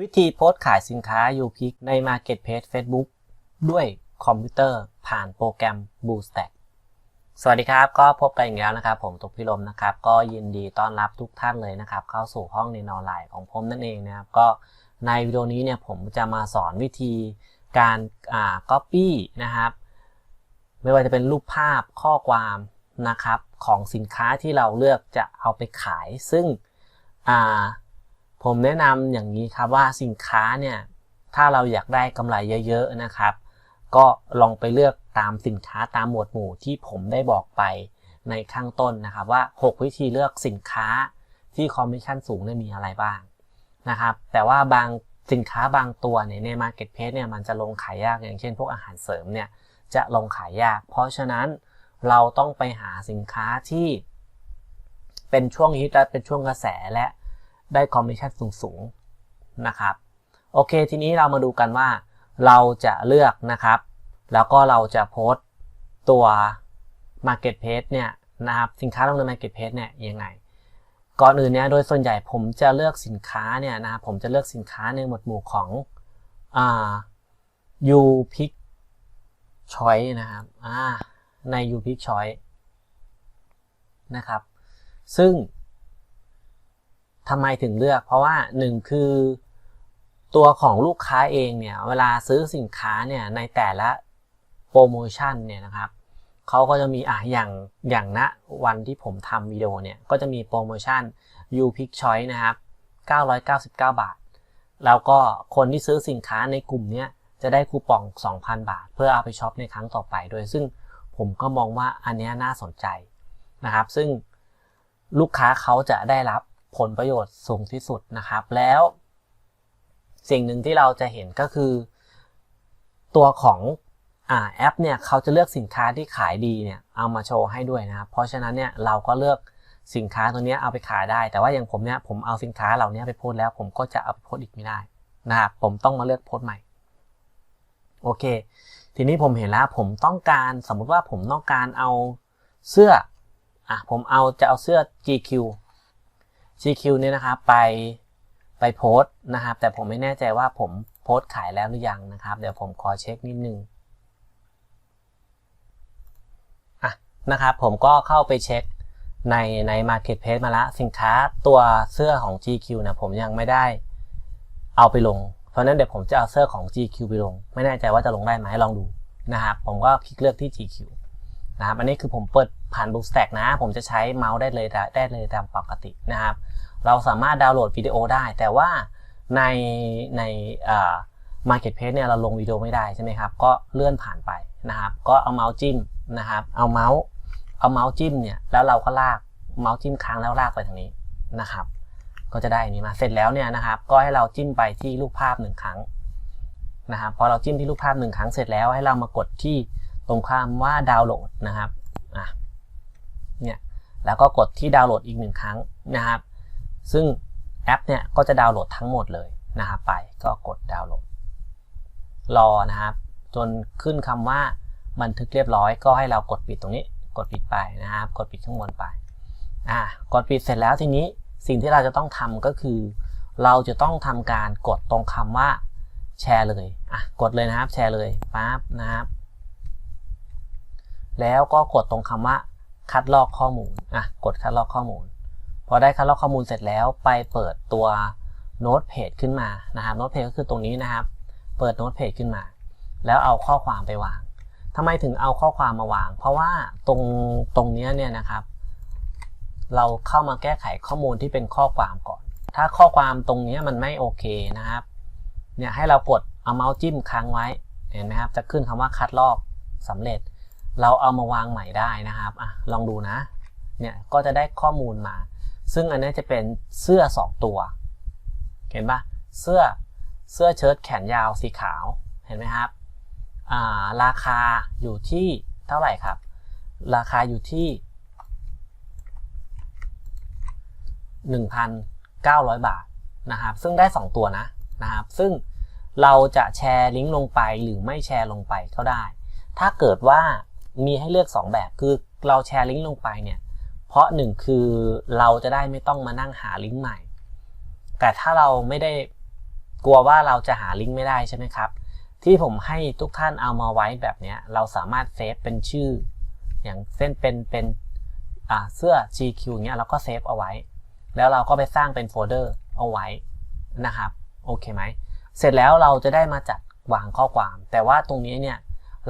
วิธีโพสต์ขายสินค้า u p i c ใน Marketplace Facebook ด้วยคอมพิวเตอร์ผ่านโปรแกรม BlueStack สวัสดีครับ ก็พบกันอีกแล้วนะครับ ผมตุกพิรมนะครับ ก็ยินดีต้อนรับทุกท่านเลยนะครับ เข้าสู่ห้องเรียนออนไลน์ของผมนั่นเองนะครับ ก็ในวิดีโอนี้เนี่ยผมจะมาสอนวิธีการอ่า copy นะครับ ไม่ว่าจะเป็นรูปภาพข้อความนะครับ ของสินค้าที่เราเลือกจะเอาไปขาย ซึ่งอ่า ผมแนะนำอย่างนี้ครับว่าสินค้าเนี่ยถ้าเราอยากได้กำไรเยอะๆนะครับ ก็ลองไปเลือกตามสินค้าตามหมวดหมู่ที่ผมได้บอกไปในข้างต้นนะครับว่า 6 วิธีเลือกสินค้าที่คอมมิชชั่นสูงเนี่ยมีอะไรบ้างนะครับแต่ว่าบางสินค้าบางตัวเนี่ยใน Marketplace เนี่ยมันจะลงขายยากอย่างเช่น พวกอาหารเสริมเนี่ยจะลงขายยาก เพราะฉะนั้นเราต้องไปหาสินค้าที่เป็นช่วงฮิตและเป็นช่วงกระแสและ ได้คอมมิชชั่นสูงๆนะครับโอเค ทีนี้เรามาดูกันว่าเราจะเลือกนะครับ แล้วก็เราจะโพสต์ตัว Marketplace เนี่ยนะครับสินค้าลงใน Marketplace เนี่ยยังไง ก่อนอื่นเนี่ยโดยส่วนใหญ่ผมจะเลือกสินค้าเนี่ยนะครับผมจะเลือกสินค้าในหมวดหมู่ของอ่า u pick choice นะครับอ่าใน u pick choice นะครับ ซึ่ง ทำไมถึงเลือก เพราะว่าหนึ่งคือตัวของลูกค้าเองเนี่ยเวลาซื้อสินค้าเนี่ยในแต่ละโปรโมชั่นเนี่ยนะครับเขาก็จะมีอะอย่างอย่างณวันที่ผมทำวิดีโอเนี่ยก็จะมีโปรโมชั่น u pick choice นะครับ 999 บาท แล้วก็คนที่ซื้อสินค้าในกลุ่มเนี้ยจะได้คูปอง 2,000 บาท เพื่อเอาไปช็อปในครั้งต่อไปด้วย ซึ่งผมก็มองว่าอันนี้น่าสนใจนะครับ ซึ่งลูกค้าเขาจะได้รับ ผลประโยชน์สูงที่สุดนะครับ แล้ว สิ่งหนึ่งที่เราจะเห็นก็คือ ตัวของอแอปเนี่ยเขาจะเลือกสินค้าที่ขายดีเนี่ยเอามาโชว์ให้ด้วยนะครับ เพราะฉะนั้นเนี่ยเราก็เลือกสินค้าตัวนี้เอาไปขายได้ แต่ว่าอย่างผมเนี่ยผมเอาสินค้าเหล่านี้ไปโพสแล้ว ผมก็จะเอาไปโพสอีกไม่ได้นะครับผมต้องมาเลือกโพสใหม่โอเค ทีนี้ผมเห็นแล้วผมต้องการสมมุติว่าผมต้องการเอาเสื้ออะผมเอาจะเอาเสื้อ GQ GQ เนี่ยนะครับไปไปโพสต์นะครับ แต่ผมไม่แน่ใจว่าผมโพสต์ขายแล้วหรือยังนะครับ เดี๋ยวผมขอเช็คนิดนึงอะนะครับผมก็เข้าไปเช็คในใน Marketplace มาละสินค้าตัวเสื้อของ GQ นะผมยังไม่ได้เอาไปลง เพราะนั้นเดี๋ยวผมจะเอาเสื้อของ GQ ไปลง ไม่แน่ใจว่าจะลงได้ไหมลองดูนะครับ ผมก็คลิกเลือกที่ GQ นะครับอันนี้คือผมเปิดผ่าน BookStack นะ ผมจะใช้เมาส์ได้เลยได้เลยตามปกตินะครับ เราสามารถดาวน์โหลดวิดีโอได้ แต่ว่าในในอ่า Marketplace เนี่ยเราลงวิดีโอไม่ได้ใช่ไหมครับ ก็เลื่อนผ่านไปนะครับ ก็เอาเมาส์จิ้มนะครับ เอาเมาส์เอาเมาส์จิ้มเนี่ยแล้วเราก็ลากเมาส์จิ้มค้างแล้วลากไปทางนี้นะครับ ก็จะได้นนี้มาเสร็จแล้วเนี่ยนะครับ ก็ให้เราจิ้มไปที่รูปภาพหนึ่งครั้งนะครับพอเราจิ้มที่รูปภาพหนึ่งครั้งเสร็จแล้วให้เรามากดที่ ตรงข้ามว่าดาวน์โหลดนะครับอะเนี่ยแล้วก็กดที่ดาวน์โหลดอีกหนึ่งครั้งนะครับ ซึ่งแอปเนี่ยก็จะดาวน์โหลดทั้งหมดเลยนะครับไปก็กดดาวน์โหลด รอนะครับ จนขึ้นคำว่าบันทึกเรียบร้อยก็ให้เรากดปิดตรงนี้ กดปิดไปนะครับ กดปิดข้างบนไปอ่ากดปิดเสร็จแล้วทีนี้สิ่งที่เราจะต้องทำก็คือ เราจะต้องทำการกดตรงคำว่าแชร์เลยอะกดเลยนะครับแชร์เลยปั๊บนะครับ แล้วก็กดตรงคำว่าคัดลอกข้อมูลอะกดคัดลอกข้อมูล พอได้คัดลอกข้อมูลเสร็จแล้วไปเปิดตัวโน้ตเพจขึ้นมานะครับโน้ตเพจก็คือตรงนี้นะครับ เปิดโน้ตเพจขึ้นมา แล้วเอาข้อความไปวางทำไมถึงเอาข้อความมาวาง เพราะว่าตรงตรงนี้เนี่ยนะครับ เราเข้ามาแก้ไขข้อมูลที่เป็นข้อความก่อน ถ้าข้อความตรงนี้มันไม่โอเคนะครับเนี่ยให้เรากดเอาเมาส์จิ้มค้างไว้เห็นไหมครับจะขึ้นคำว่าคัดลอกสำเร็จ เราเอามาวางใหม่ได้นะครับอะลองดูนะ เนี่ยก็จะได้ข้อมูลมา ซึ่งอันนี้จะเป็นเสื้อ 2 ตัว เห็นปะเสื้อเสื้อเชิ้ตแขนยาวสีขาว เห็นไหมครับอ่าราคาอยู่ที่เท่าไหร่ครับ ราคาอยู่ที่ 1,900 บาทนะครับ ซึ่งได้ 2 ตัวนะนะครับ ซึ่งเราจะแชร์ลิงก์ลงไปหรือไม่แชร์ลงไปก็ได้ ถ้าเกิดว่า มีให้เลือก 2 แบบคือเราแชร์ลิงก์ลงไปเนี่ยเพราะหนึ่งคือเราจะได้ไม่ต้องมานั่งหาลิงก์ใหม่ แต่ถ้าเราไม่ได้กลัวว่าเราจะหาลิงก์ไม่ได้ใช่ไหมครับ ที่ผมให้ทุกท่านเอามาไว้แบบเนี้ยเราสามารถเซฟเป็นชื่อ อย่างเส้นเป็นเป็นเสื้อ GQ เงี้ยเราก็เซฟเอาไว้ แล้วเราก็ไปสร้างเป็นโฟลเดอร์เอาไว้นะครับโอเคไหมเสร็จแล้วเราจะได้มาจัดวางข้อความ แต่ว่าตรงนี้เนี่ย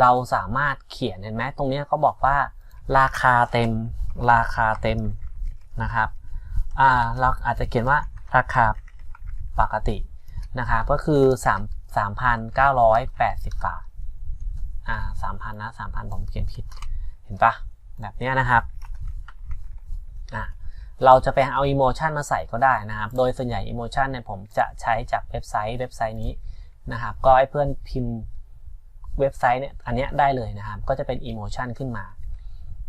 เราสามารถเขียนเห็นไหมตรงนี้เขาบอกว่า ราคาเต็ม ราคาเต็มนะครับอ่าเราอาจจะเขียนว่าราคาปกตินะครับก็คือ 3 3,980 บาทอ่า3,000นะ3,000ผมเขียนผิดเห็นปะแบบนี้นะครับอ่าเราจะไปเอาอิโมชันมาใส่ก็ได้นะครับ โดยส่วนใหญ่อิโมชันเนี่ยผมจะใช้จากเว็บไซต์เว็บไซต์นี้นะครับ ก็ให้เพื่อนพิมพ์ เว็บไซต์เนี่ยอันเนี้ยได้เลยนะครับ ก็จะเป็นอิโมชันขึ้นมา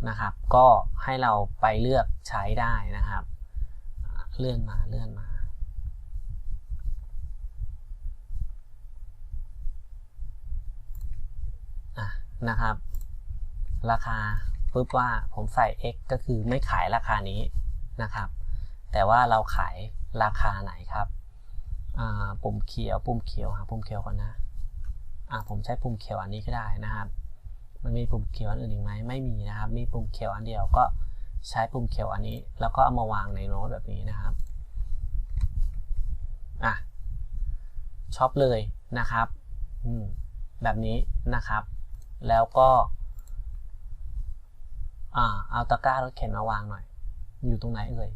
นะครับ ก็ให้เราไปเลือกใช้ได้นะครับ เลื่อนมาเลื่อนมาอะนะครับ ราคาปุ๊บว่าผมใส่ x ก็คือไม่ขายราคานี้นะครับ แต่ว่าเราขายราคาไหนครับอ่าปุ่มเขียวปุ่มเขียวหาปุ่มเขียวก่อนนะ อ่าผมใช้ปุ่มเขียวอันนี้ก็ได้นะครับ มันมีปุ่มเขียวอันอื่นอีกไหมไม่มีนะครับ มีปุ่มเขียวอันเดียวก็ใช้ปุ่มเขียวอันนี้ แล้วก็เอามาวางในโน้ตแบบนี้นะครับอะช็อปเลยนะครับอืมแบบนี้นะครับ แล้วก็อ่าเอาตะกร้ารถเข็นมาวางหน่อย อยู่ตรงไหนเอ่ย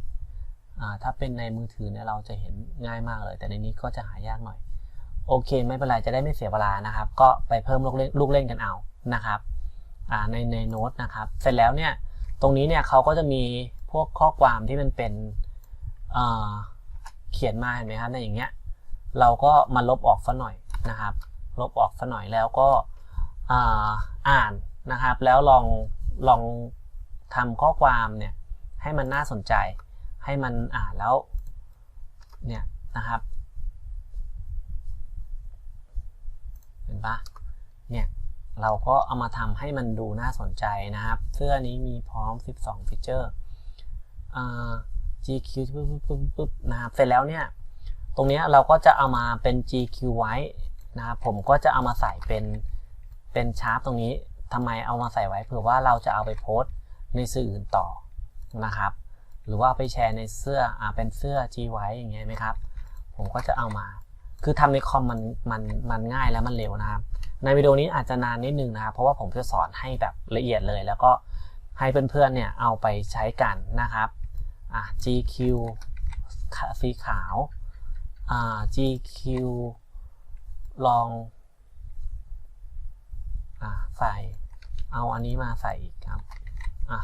อ่าถ้าเป็นในมือถือเนี่ยเราจะเห็นง่ายมากเลย แต่ในนี้ก็จะหายากหน่อย โอเคไม่เป็นไรจะได้ไม่เสียเวลานะครับ ก็ไปเพิ่มลูกเล่นลูกเล่นกันเอานะครับในในโน้ตนะครับ เสร็จแล้วเนี่ยตรงนี้เนี่ยเขาก็จะมีพวกข้อความที่มันเป็นเขียนมาเห็นไหมครับในอย่างเงี้ยเราก็มาลบออกซะหน่อยนะครับ ลบออกซะหน่อยแล้วก็อ่าอ่านนะครับ แล้วลองลองทำข้อความเนี่ยให้มันน่าสนใจให้มันอ่านแล้วเนี่ยนะครับ เห็น ปะเนี่ยเราก็เอามาทำให้มันดูน่าสนใจนะครับ เสื้อนี้มีพร้อม 12 ฟีเจอร์ GQ ปุ๊บปุ๊บปุ๊บนะครับ เสร็จแล้วเนี่ย ตรงนี้เราก็จะเอามาเป็น GQ ไว้นะครับ ผมก็จะเอามาใส่เป็น เป็นชาร์ปตรงนี้ทำไมเอามาใส่ไว้เผื่อว่าเราจะเอาไปโพสต์ในสื่ออื่นต่อนะครับ หรือว่าไปแชร์ในเสื้ออเป็นเสื้อ G ไว้อย่างเงี้ยไหมครับ ผมก็จะเอามา คือทำในคอมมันมันมันง่ายแล้วมันเร็วนะครับ ในวิดีโอนี้อาจจะนานนิดนึงนะครับ เพราะว่าผมจะสอนให้แบบละเอียดเลย แล้วก็ให้เพื่อนๆเนี่ยเอาไปใช้กันนะครับอะ GQ สีขาวอ่า GQ ลองอะใส่เอาอันนี้มาใส่อีกครับอะ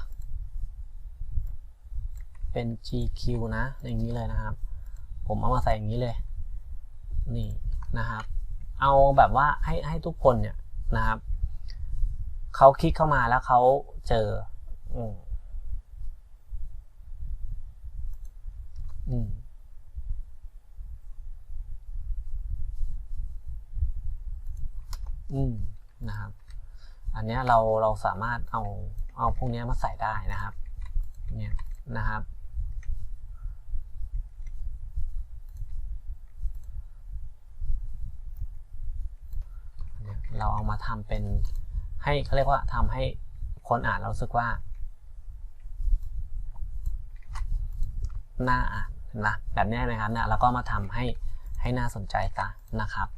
เป็น GQ นะอย่างนี้เลยนะครับ ผมเอามาใส่อย่างนี้เลย นี่นะครับ เอาแบบว่าให้ให้ทุกคนเนี่ยนะครับเขาคลิกเข้ามาแล้วเขาเจออืมอืมอืมนะครับ อันเนี้ยเราเราสามารถเอาเอาพวกนี้มาใส่ได้นะครับ เนี่ยนะครับ เราเอามาทำเป็นให้เขาเรียกว่าทำให้คนอ่านเราสึกว่าน่าอ่านนะแบบนี้นะครับเนี่ยเราก็มาทำให้ให้น่าสนใจตานะครับ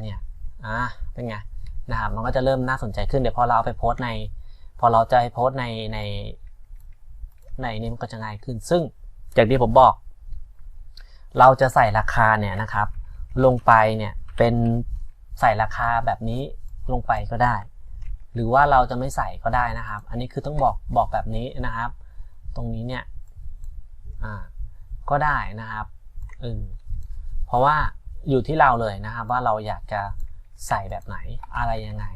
เนี่ยอะเป็นไงนะครับมันก็จะเริ่มน่าสนใจขึ้นเดี๋ยวพอเราเอาไปโพสต์ใน พอเราจะไปโพสต์ในในในนี้มันก็จะง่ายขึ้น ซึ่งอย่างที่ผมบอก เราจะใส่ราคาเนี่ยนะครับ ลงไปเนี่ยเป็น ใส่ราคาแบบนี้ลงไปก็ได้ หรือว่าเราจะไม่ใส่ก็ได้นะครับ อันนี้คือต้องบอกบอกแบบนี้นะครับ ตรงนี้เนี่ยอ่าก็ได้นะครับเออเพราะว่าอยู่ที่เราเลยนะครับว่าเราอยากจะใส่แบบไหนอะไรยังไง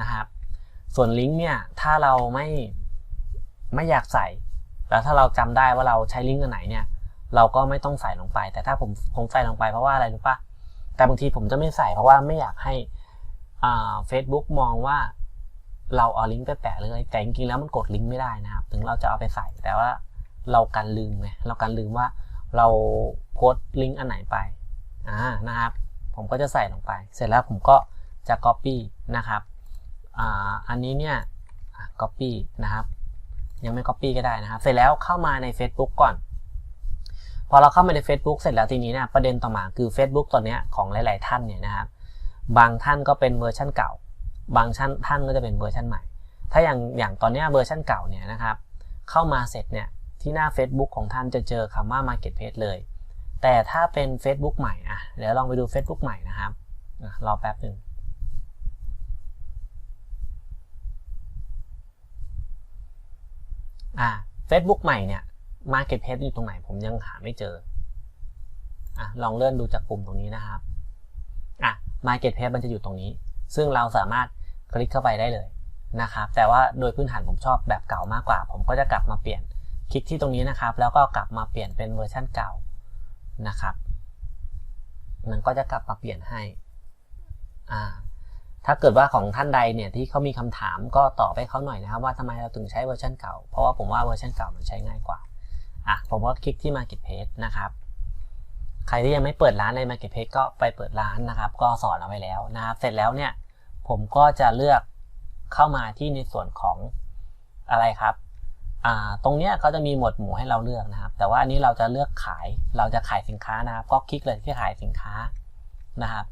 นะครับ ส่วนลิงก์เนี่ยถ้าเราไม่ไม่อยากใส่ แล้วถ้าเราจำได้ว่าเราใช้ลิงก์อันไหนเนี่ยเราก็ไม่ต้องใส่ลงไป แต่ถ้าผมผมใส่ลงไปเพราะว่าอะไรรู้ปะ แต่บางทีผมจะไม่ใส่เพราะว่าไม่อยากให้เฟซบุ๊กมองว่าเราเอาลิงก์ไปแปะเลยแต่จริงๆแล้วมันกดลิงก์ไม่ได้นะครับ ถึงเราจะเอาไปใส่แต่ว่าเรากันลืมไงเรากันลืมว่าเราโพสต์ลิงก์อันไหนไปอ่านะครับ ผมก็จะใส่ลงไป เสร็จแล้วผมก็จะ copy นะครับอ่าอันนี้เนี่ย copy นะครับ ยังไม่ copy ก็ได้นะครับ เสร็จแล้วเข้ามาใน Facebook ก่อน พอเราเข้ามาใน Facebook เสร็จแล้วทีนี้เนี่ยประเด็นต่อมาคือ Facebook ตัวเนี้ยของหลาย ๆ ท่านเนี่ยนะครับบางท่านก็เป็นเวอร์ชันเก่า บางท่านท่านก็จะเป็นเวอร์ชันใหม่ ถ้าอย่างอย่างตอนนี้เวอร์ชันเก่าเนี่ยนะครับเข้ามาเสร็จเนี่ยที่หน้า Facebook ของท่านจะเจอคำว่า Marketplace เลย แต่ถ้าเป็น Facebook ใหม่อะเดี๋ยวลองไปดู Facebook ใหม่นะครับรอแป๊บหนึ่งอ่า Facebook ใหม่เนี่ย Marketplace อยู่ตรงไหนผมยังหาไม่เจออะลองเลื่อนดูจากปุ่มตรงนี้นะครับอะ Marketplace มันจะอยู่ตรงนี้ ซึ่งเราสามารถคลิกเข้าไปได้เลยนะครับ แต่ว่าโดยพื้นฐานผมชอบแบบเก่ามากกว่า ผมก็จะกลับมาเปลี่ยน คลิกที่ตรงนี้นะครับ แล้วก็กลับมาเปลี่ยนเป็นเวอร์ชันเก่านะครับ มันก็จะกลับมาเปลี่ยนให้อ่าถ้าเกิดว่าของท่านใดเนี่ยที่เขามีคำถามก็ตอบให้เขาหน่อยนะครับ ว่าทำไมเราถึงใช้เวอร์ชันเก่า เพราะว่าผมว่าเวอร์ชันเก่ามันใช้ง่ายกว่า อะผมก็คลิกที่ Marketplace นะครับ ใครที่ยังไม่เปิดร้านใน Marketplace ก็ไปเปิดร้านนะครับ ก็สอนเอาไว้แล้วนะครับ เสร็จแล้วเนี่ยผมก็จะเลือกเข้ามาที่ในส่วนของอะไรครับอ่าตรงเนี้ยเขาจะมีหมวดหมู่ให้เราเลือกนะครับ แต่ว่าอันนี้เราจะเลือกขาย เราจะขายสินค้านะครับ ก็คลิกเลยที่ขายสินค้านะครับ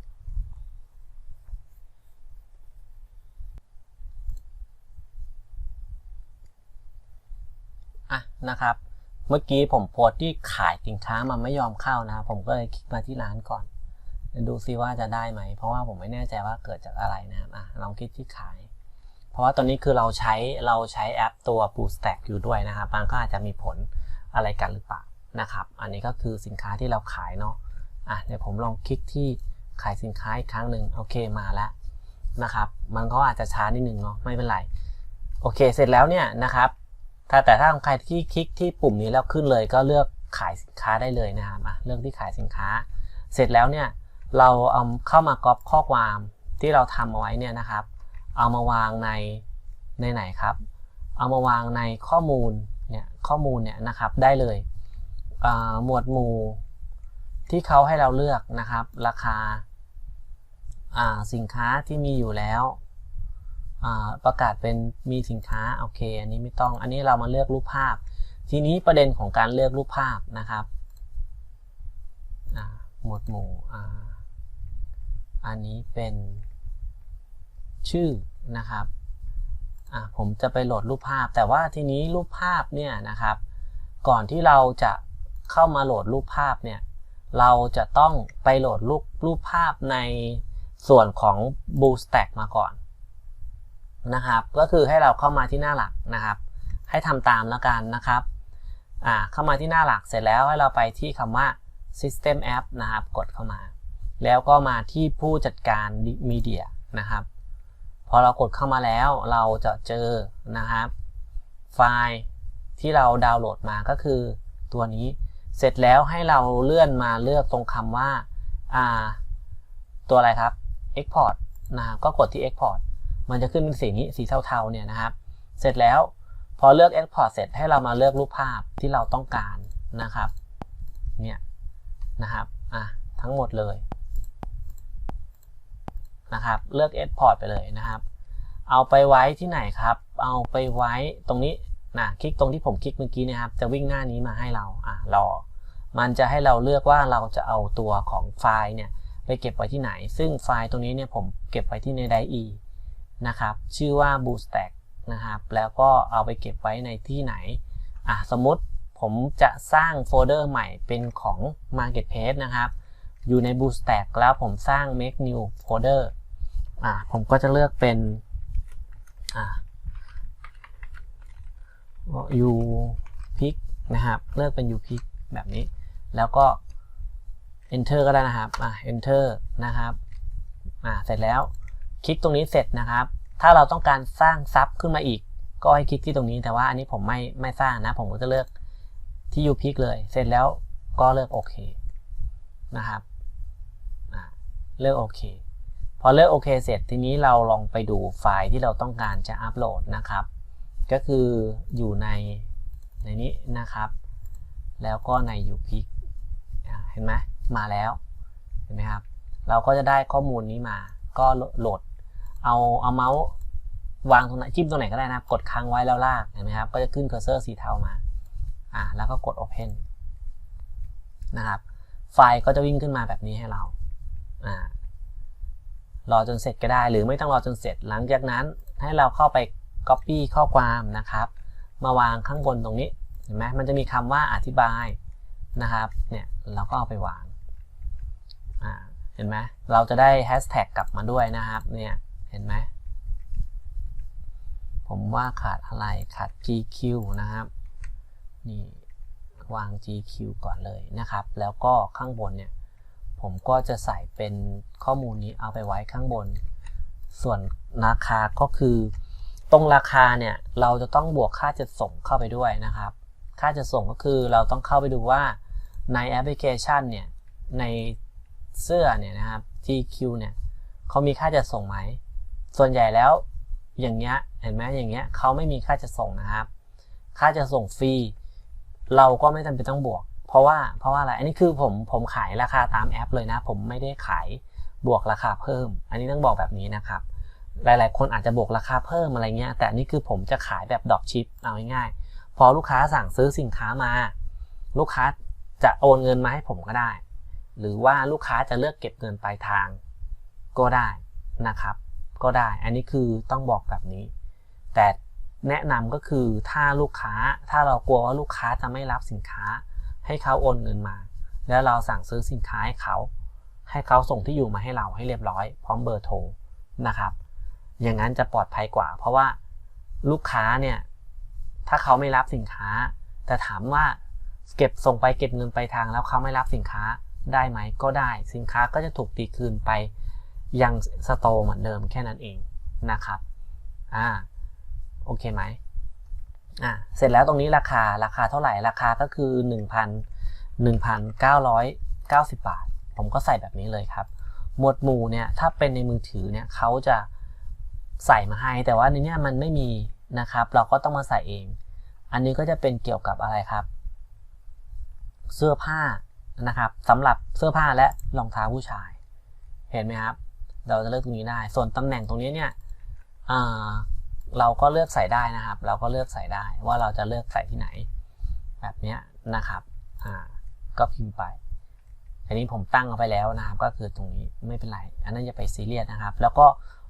อะนะครับ เมื่อกี้ผมโพสที่ขายสินค้ามันไม่ยอมเข้านะครับผมก็เลยคลิกมาที่ร้านก่อน ดูซิว่าจะได้ไหม เพราะว่าผมไม่แน่ใจว่าเกิดจากอะไรนะครับอะลองคลิกที่ขาย เพราะว่าตอนนี้คือเราใช้เราใช้แอปตัว Bootstack อยู่ด้วยนะครับมันก็อาจจะมีผลอะไรกันหรือเปล่านะครับ อันนี้ก็คือสินค้าที่เราขายเนาะอะเดี๋ยวผมลองคลิกที่ขายสินค้าอีกครั้งหนึ่งโอเคมาแล้วนะครับ มันก็อาจจะช้านิดนึงเนาะไม่เป็นไรโอเค เสร็จแล้วเนี่ยนะครับ ถ้าแต่ถ้าใครที่คลิกที่ปุ่มนี้แล้วขึ้นเลยก็เลือกขายสินค้าได้เลยนะครับเลือกที่ขายสินค้า เสร็จแล้วเนี่ยเราเอาเข้ามาก๊อปข้อความที่เราทำเอาไว้เนี่ยนะครับ เอามาวางในในไหนครับ เอามาวางในข้อมูลเนี่ยข้อมูลเนี่ยนะครับได้เลยหมวดหมู่ที่เขาให้เราเลือกนะครับ ราคาสินค้าที่มีอยู่แล้ว ประกาศเป็นมีสินค้าโอเค อันนี้ไม่ต้องอันนี้เรามาเลือกรูปภาพ ทีนี้ประเด็นของการเลือกรูปภาพนะครับหมวดหมู่อันนี้เป็นชื่อนะครับผมจะไปโหลดรูปภาพ แต่ว่าทีนี้รูปภาพเนี่ยนะครับ ก่อนที่เราจะเข้ามาโหลดรูปภาพเนี่ยเราจะต้องไปโหลดรูปรูปภาพในส่วนของ Bootstack มาก่อน นะครับ ก็คือให้เราเข้ามาที่หน้าหลักนะครับ ให้ทำตามแล้วกันนะครับอ่าเข้ามาที่หน้าหลักเสร็จแล้วให้เราไปที่คำว่า System App นะครับ กดเข้ามา แล้วก็มาที่ผู้จัดการมีเดียนะครับ พอเรากดเข้ามาแล้วเราจะเจอนะครับ ไฟล์ที่เราดาวน์โหลดมาก็คือตัวนี้เสร็จแล้วให้เราเลื่อนมาเลือกตรงคำว่าอ่าตัวอะไรครับ Export นะครับก็กดที่ Export มันจะขึ้นเป็นสีนี้สีเทาๆเนี่ยนะครับ เสร็จแล้วพอเลือก Export เสร็จให้เรามาเลือกรูปภาพที่เราต้องการนะครับเนี่ยนะครับอะทั้งหมดเลยนะครับเลือก Export ไปเลยนะครับ เอาไปไว้ที่ไหนครับ เอาไปไว้ตรงนี้นะคลิกตรงที่ผมคลิกเมื่อกี้นะครับจะวิ่งหน้านี้มาให้เราอะรอ มันจะให้เราเลือกว่าเราจะเอาตัวของไฟล์เนี่ยไปเก็บไว้ที่ไหน ซึ่งไฟล์ตรงนี้เนี่ยผมเก็บไว้ที่ในไดอี นะครับ ชื่อว่า Bootstack นะครับ แล้วก็เอาไปเก็บไว้ในที่ไหนอะสมมติผมจะสร้างโฟลเดอร์ใหม่เป็นของ Marketplace นะครับ อยู่ใน Bootstack แล้วผมสร้าง make new folder อ่าผมก็จะเลือกเป็นอ่า u pick นะครับ เลือกเป็น u pick แบบนี้ แล้วก็ enter ก็ได้นะครับ อ่า enter นะครับ อ่าเสร็จแล้ว คลิกตรงนี้เสร็จนะครับ ถ้าเราต้องการสร้างซับขึ้นมาอีก ก็ให้คลิกที่ตรงนี้แต่ว่าอันนี้ผมไม่ไม่สร้างนะ ผมก็จะเลือกที่ u pick เลย เสร็จแล้วก็เลือกโอเคนะครับเลือกโอเคพอเลือกโอเคเสร็จทีนี้เราลองไปดูไฟล์ที่เราต้องการจะอัปโหลดนะครับ ก็คืออยู่ในในนี้นะครับ แล้วก็ใน u p i c เห็นไหมมาแล้วเห็นไหมครับ เราก็จะได้ข้อมูลนี้มา ก็โหลด เอาเอาเมาส์วางตรงไหนจิ้มตรงไหนก็ได้นะครับ กดค้างไว้แล้วลากเห็นไหมครับ ก็จะขึ้นเคอร์เซอร์สีเทามาอ่าแล้วก็กด Open นะครับ ไฟล์ก็จะวิ่งขึ้นมาแบบนี้ให้เราอ่ารอจนเสร็จก็ได้ หรือไม่ต้องรอจนเสร็จหลังจากนั้นให้เราเข้าไป Copy ข้อความนะครับ มาวางข้างบนตรงนี้เห็นไหมมันจะมีคำว่าอธิบายนะครับเนี่ยเราก็เอาไปวางอ่าเห็นไหมเราจะได้แฮชแท็กกลับมาด้วยนะครับเนี่ย เห็นไหมผมว่าขาดอะไรขาด GQ นะครับ นี่วาง GQ ก่อนเลยนะครับ แล้วก็ข้างบนเนี่ยผมก็จะใส่เป็นข้อมูลนี้เอาไปไว้ข้างบน ส่วนราคาก็คือ ตรงราคาเนี่ยเราจะต้องบวกค่าจัดส่งเข้าไปด้วยนะครับ ค่าจัดส่งก็คือเราต้องเข้าไปดูว่าในแอปพลิเคชันเนี่ยในเสื้อเนี่ยนะครับ GQ เนี่ยเขามีค่าจัดส่งไหม ส่วนใหญ่แล้วอย่างเงี้ยเห็นไหมอย่างเงี้ยเขาไม่มีค่าจัดส่งนะครับ ค่าจะส่งฟรีเราก็ไม่จำเป็นต้องบวก เพราะว่าเพราะว่าอะไรอันนี้คือผมผมขายราคาตามแอปเลยนะ ผมไม่ได้ขายบวกราคาเพิ่ม อันนี้ต้องบอกแบบนี้นะครับ หลายๆ คนอาจจะบวกราคาเพิ่มอะไรเงี้ยแต่อันนี่คือผมจะขายแบบดรอปชิปเอาง่ายๆพอลูกค้าสั่งซื้อสินค้ามา ลูกค้าจะโอนเงินมาให้ผมก็ได้ หรือว่าลูกค้าจะเลือกเก็บเงินปลายทางก็ได้นะครับ ก็ได้ อันนี้คือต้องบอกแบบนี้ แต่แนะนำก็คือถ้าลูกค้าถ้าเรากลัวว่าลูกค้าจะไม่รับสินค้า ให้เขาโอนเงินมา แล้วเราสั่งซื้อสินค้าให้เขา ให้เขาส่งที่อยู่มาให้เราให้เรียบร้อย พร้อมเบอร์โทรนะครับ อย่างนั้นจะปลอดภัยกว่า เพราะว่าลูกค้าเนี่ยถ้าเขาไม่รับสินค้า แต่ถามว่าเก็บส่งไปเก็บเงินไปทางแล้วเขาไม่รับสินค้าได้ไหมก็ได้ สินค้าก็จะถูกตีคืนไป ยังสโตเหมือนเดิมแค่นั้นเองนะครับอ่าโอเคไหมอ่าเสร็จแล้วตรงนี้ราคาราคาเท่าไหร่ราคาก็คือ 1,000 1,990 บาท ผมก็ใส่แบบนี้เลยครับ หมวดหมู่เนี่ยถ้าเป็นในมือถือเนี่ยเขาจะใส่มาให้แต่ว่าในนี้มันไม่มีนะครับ เราก็ต้องมาใส่เอง อันนี้ก็จะเป็นเกี่ยวกับอะไรครับ เสื้อผ้านะครับสำหรับเสื้อผ้าและรองเท้าผู้ชาย เห็นไหมครับ เราจะเลือกตรงนี้ได้ ส่วนตำแหน่งตรงนี้เนี่ยเราก็เลือกใส่ได้นะครับ เราก็เลือกใส่ได้ว่าเราจะเลือกใส่ที่ไหน แบบนี้นะครับก็พิมพ์ไปอันนี้ผมตั้งเอาไปแล้วนะครับ ก็คือตรงนี้ไม่เป็นไร อันนั้นจะไปซีเรียสนะครับ แล้วก็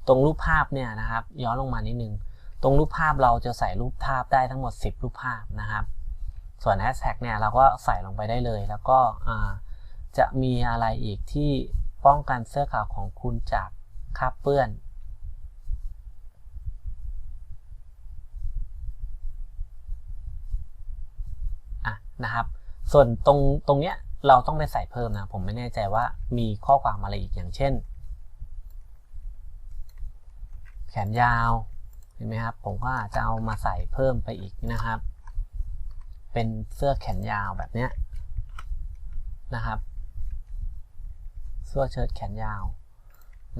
ตรงรูปภาพเนี่ยนะครับ ย้อนลงมานิดนึงตรงรูปภาพเราจะใส่รูปภาพได้ทั้งหมด 10 รูปภาพนะครับ ส่วนแฮชแท็กเนี่ยเราก็ใส่ลงไปได้เลย แล้วก็จะมีอะไรอีกที่ ป้องกันเสื้อขาวของคุณจากคราบเปื้อน อะนะครับ ส่วนตรงตรงเนี้ยเราต้องไปใส่เพิ่มนะ ผมไม่แน่ใจว่ามีข้อความอะไรอีกอย่างเช่น แขนยาวเห็นไหมครับ ผมก็จะเอามาใส่เพิ่มไปอีกนะครับ เป็นเสื้อแขนยาวแบบเนี้ยนะครับ เสื้อเชิ้ตแขนยาว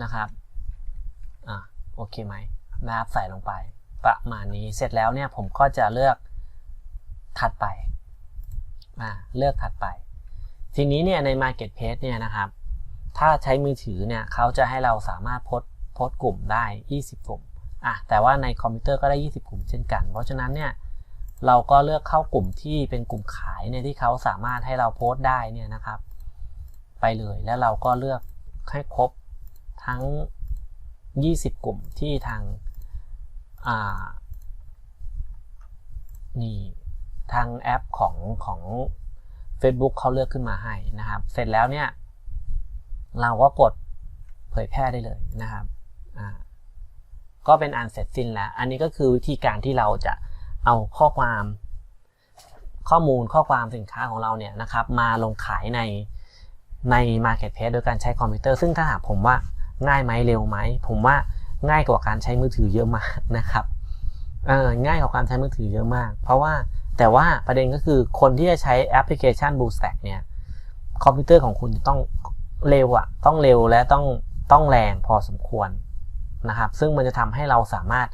นะครับอะโอเคไหมนะครับใส่ลงไป ประมาณนี้เสร็จแล้วเนี่ยผมก็จะเลือกถัดไปอ่าเลือกถัดไป ทีนี้เนี่ยใน Marketplace เนี่ยนะครับ ถ้าใช้มือถือเนี่ยเขาจะให้เราสามารถโพสโพสกลุ่มได้ 20 กลุ่มอะแต่ว่าในคอมพิวเตอร์ก็ได้ 20 กลุ่มเช่นกัน เพราะฉะนั้นเนี่ยเราก็เลือกเข้ากลุ่มที่เป็นกลุ่มขายเนี่ยที่เขาสามารถให้เราโพสต์ได้เนี่ยนะครับ ไปเลย แล้วเราก็เลือกให้ครบทั้ง 20 กลุ่มที่ทางอ่านี่ทางแอปของของ Facebook เขาเลือกขึ้นมาให้นะครับ เสร็จแล้วเนี่ย เราก็กดเผยแพร่ได้เลยนะครับอ่าก็เป็นอันเสร็จสิ้นแล้ว อันนี้ก็คือวิธีการที่เราจะเอาข้อความข้อมูลข้อความสินค้าของเราเนี่ยนะครับ มาลงขายใน ใน Marketplace โดยการใช้คอมพิวเตอร์ ซึ่งถ้าหากผมว่าง่ายไหมเร็วไหม ผมว่าง่ายกว่าการใช้มือถือเยอะมากนะครับเออง่ายกว่าการใช้มือถือเยอะมาก เพราะว่าแต่ว่าประเด็นก็คือคนที่จะใช้แอปพลิเคชัน BlueStack เนี่ยคอมพิวเตอร์ของคุณจะต้องเร็วอะต้องเร็วและต้องต้องแรงพอสมควรนะครับ ซึ่งมันจะทำให้เราสามารถ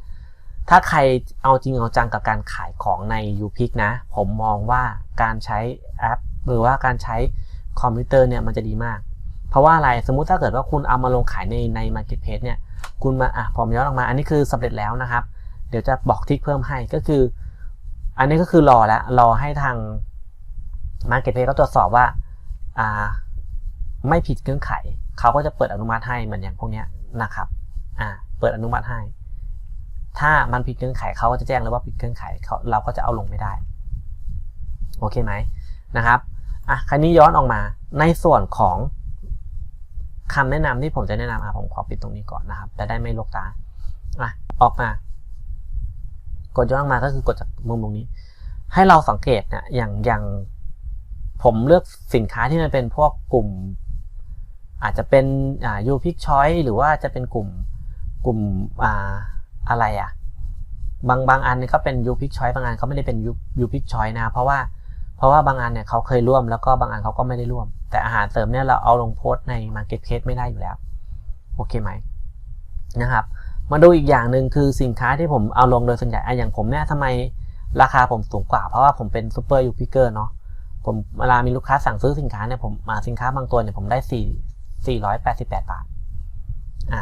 ถ้าใครเอาจริงเอาจังกับการขายของใน u p i c นะ ผมมองว่าการใช้แอป หรือว่าการใช้ คอมพิวเตอร์เนี่ยมันจะดีมาก เพราะว่าอะไรสมมุติถ้าเกิดว่าคุณเอามาลงขายในใน Marketplace เนี่ยคุณมาอะผมย้อนออกมา อันนี้คือสำเร็จแล้วนะครับ เดี๋ยวจะบอกทิกเพิ่มให้ก็คือ อันนี้ก็คือรอแล้วรอให้ทาง Marketplace เขาตรวจสอบว่าอ่าไม่ผิดเงื่อนไขเขาก็จะเปิดอนุมัติให้เหมือนอย่างพวกเนี้ยนะครับอ่าเปิดอนุมัติให้ ถ้ามันผิดเงื่อนไขเขาก็จะแจ้งเลยว่าผิดเงื่อนไขเขาเราก็จะเอาลงไม่ได้ โอเคไหมนะครับ อะคราวนี้ย้อนออกมาในส่วนของคำแนะนำที่ผมจะแนะนำอะผมขอปิดตรงนี้ก่อนนะครับจะได้ไม่ลกตาอะออกมา กดย้อนออกมาก็คือกดจากมุมตรงนี้ ให้เราสังเกตนี่ยอย่างอย่างผมเลือกสินค้าที่มันเป็นพวกกลุ่ม อาจจะเป็นอ่ายูพิกชอยหรือว่าจะเป็นกลุ่มกลุ่มอ่าอะไรอะบางบางอันเนี่ก็เป็นยูพิกชอยบางอันเขาไม่ได้เป็นยูยูพิกชอยนะ เพราะว่า เพราะว่าบางอันเนี่ยเขาเคยร่วมแล้วก็บางอันเขาก็ไม่ได้ร่วม แต่อาหารเสริมเนี่ยเราเอาลงโพสต์ใน Marketplace ไม่ได้อยู่แล้ว โอเคไหมนะครับ มาดูอีกอย่างหนึ่งคือสินค้าที่ผมเอาลงโดยส่วนใหญ่ออย่างผมเนี่ยทำไมราคาผมสูงกว่า เพราะว่าผมเป็นซูเปอร์ยูพิเกอร์เนาะผมเวลามีลูกค้าสั่งซื้อสินค้าเนี่ยผมมาสินค้าบางตัวเนี่ยผมได้สี่สี่ร้อยแปดสิบแปดบาทอ่า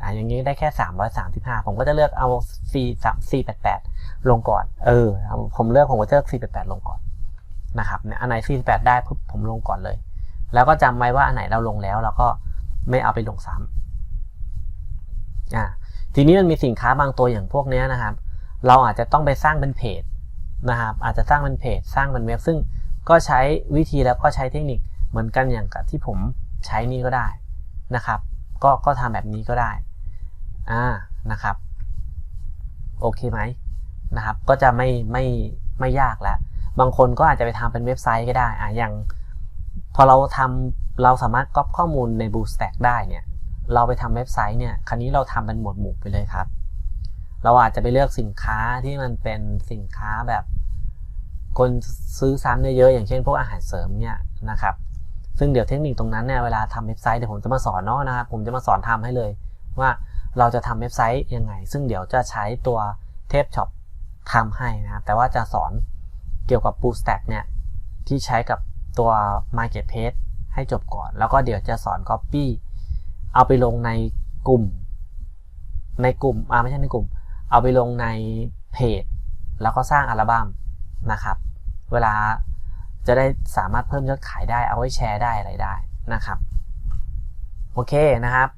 อ่าอย่างนี้ได้แค่สามร้อยสามสิบห้าผมก็จะเลือกเอาสี่สามสี่แปดแปดลงก่อน เออ ผมเลือกผมก็จะเลือกสี่แปดแปดลงก่อนนะครับเนี่ยอันไหนสี่แปดได้ปุ๊บผมลงก่อนเลย แล้วก็จำไว้ว่าอันไหนเราลงแล้วเราก็ไม่เอาไปลงซ้ำอ่าทีนี้มันมีสินค้าบางตัวอย่างพวกนี้นะครับ เราอาจจะต้องไปสร้างเป็นเพจนะครับ อาจจะสร้างเป็นเพจ สร้างเป็นเว็บ ซึ่งก็ใช้วิธีแล้วก็ใช้เทคนิคเหมือนกันอย่างกับที่ผมใช้นี่ก็ได้นะครับ ก็ก็ทำแบบนี้ก็ได้อ่านะครับ โอเคไหมนะครับ ก็จะไม่ไม่ไม่ยากแล้ว บางคนก็อาจจะไปทำเป็นเว็บไซต์ก็ได้อ่าอย่างพอเราทำเราสามารถก๊อปข้อมูลใน Bootstrap ได้เนี่ยเราไปทำเว็บไซต์เนี่ยคราวนี้เราทำเป็นหมวดหมู่ไปเลยครับ เราอาจจะไปเลือกสินค้าที่มันเป็นสินค้าแบบ คนซื้อซ้ำเยอะๆอย่างเช่นพวกอาหารเสริมเนี่ยนะครับ ซึ่งเดี๋ยวเทคนิคตรงนั้นเนี่ยเวลาทำเว็บไซต์เดี๋ยวผมจะมาสอนเนาะนะครับผมจะมาสอนทำให้เลย ว่าเราจะทำเว็บไซต์ยังไง ซึ่งเดี๋ยวจะใช้ตัวเทปช็อปทำให้นะครับแต่ว่าจะสอนเกี่ยวกับ Bootstrap เนี่ยที่ใช้กับตัว Marketplace ให้จบก่อน แล้วก็เดี๋ยวจะสอน Copy เอาไปลงในกลุ่ม ในกลุ่มอ่าไม่ใช่ในกลุ่ม เอาไปลงในเพจ แล้วก็สร้างอัลบั้มนะครับ เวลา จะได้สามารถเพิ่มยอดขายได้เอาไว้แชร์ได้อะไรได้นะครับโอเคนะครับ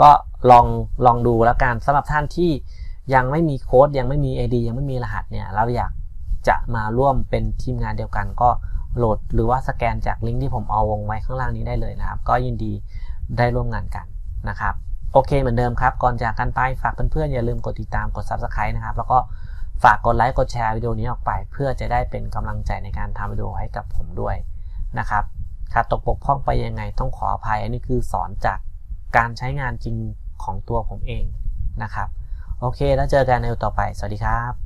ก็ลองลองดูแล้วกันสำหรับท่านที่ยังไม่มีโค้ดยังไม่มี ID ยังไม่มีรหัสเนี่ยเราอยากจะมาร่วมเป็นทีมงานเดียวกัน ก็โหลดหรือว่าสแกนจากลิงก์ที่ผมเอาวงไว้ข้างล่างนี้ได้เลยนะครับ ก็ยินดีได้ร่วมงานกันนะครับ โอเคเหมือนเดิมครับ ก่อนจากกันไปฝากเพื่อนๆอย่าลืมกดติดตามกด Subscribe นะครับ แล้วก็ ฝากกดไลค์กดแชร์วิดีโอนี้ออกไป เพื่อจะได้เป็นกำลังใจในการทำวิดีโอให้กับผมด้วยนะครับขาดตกบกพร่องไปยังไงต้องขออภัย อันนี้คือสอนจากการใช้งานจริงของตัวผมเองนะครับ โอเค แล้วเจอกันในวิดีโอต่อไป สวัสดีครับ